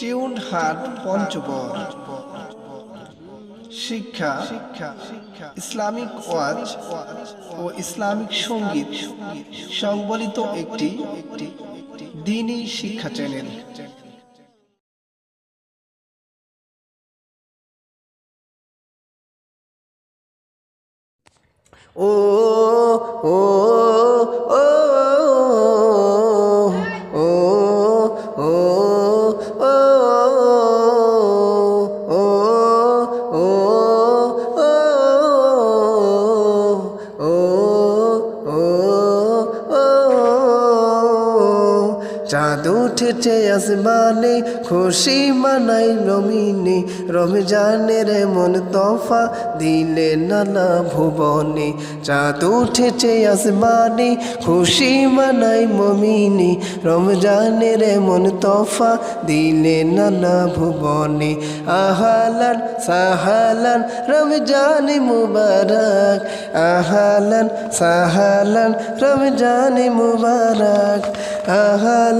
Tune Panchagarh. শিক্ষা, Islamic ওয়াজ ও Islamic সংগীত সংবলিত একটি একটি দিনী শিক্ষা চ্যানেল। ও ও চাঁদ উঠেছে আসমানে, খুশি মানাই রমিনে রমজানের মন তফা দিলে নানা ভুবনে। চাঁদ উঠেছে আসমানে, খুশি মানাই মমিনে রমজানের মন তফা দিলে নানা ভুবনে। আহালান সাহালান, রমজান মুবারক। আহালান সাহালান, রমজান মুবারক।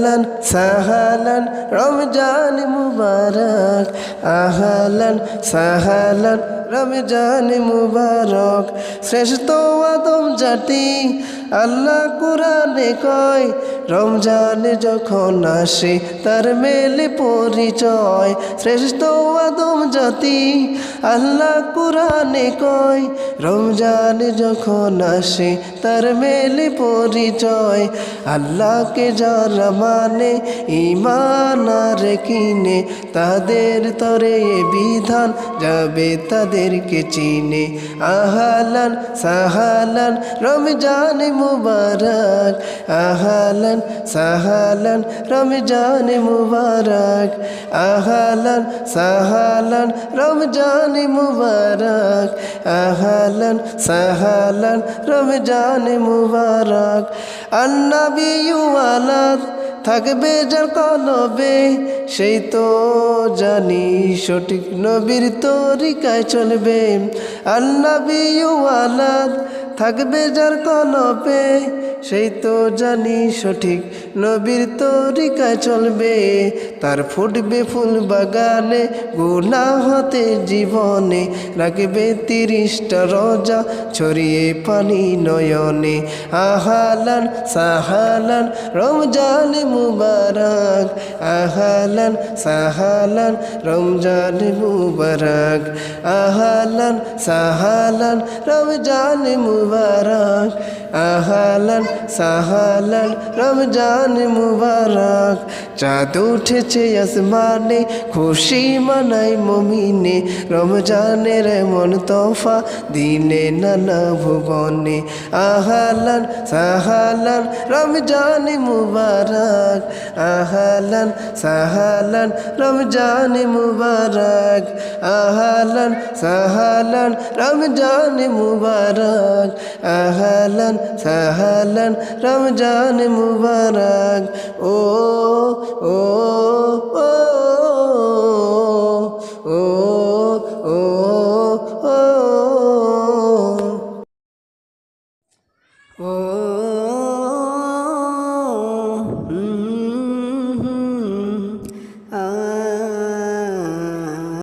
আহালান সাহালান রমজান মুবারক আহালান সাহালান রমজান মুবারক শ্রেষ্ঠ আদম জাতি। আল্লাহ কোরআনে কয়, রমজান যখন আসে তার মেলে পরিচয়। শ্রেষ্ঠ আদম জাতি। আল্লাহ কোরআনে কয়, রমজান যখন আসে তার মেলে পরিচয়। আল্লাহকে যারা মানে ইমান আর কিনে, তাদের তরে বিধান যাবে তাদেরকে চিনে। আহালান সাহালান, রমজান মুবারক। আহালান সাহালান, রমজান মুবারক। আহালান সাহালান, রমজান মুবারক। আহালান সাহালান, রমজান মুবারক। আন্নাবি ওয়ালাদ থাকবে যার কলবে সেই তো জানি সঠিক নবীর তরিকায় চলবে। আল্লাবি ওয়ালাদ থাকবে যার কলবে সেই তো জানি সঠিক নবীর তরিকায় চলবে। তার ফুটবে ফুল বাগানে গুনা হতে জীবনে। রাখবে তিরিশটা রোজা ছড়িয়ে পানি নয়নে। আহালান সাহালান, রমজান মুবারক। আহালান সাহালান, রমজান মুবারক। আহালান সাহালান, রমজান মুবারক আহালান সাহালান, রমজান মুবারক। চাঁদ উঠেছে আসমানে, খুশি মানাই মমিনে। রমজানের মন তোফা দিনে নানা ভুবনে। আহালান সাহালান, রমজান মুবারক। আহালান সাহালান রমজান মুবারক। আহালান সাহালান রমজান মুবারক। আহালান সাহালান রমজান মুবারক। ও ও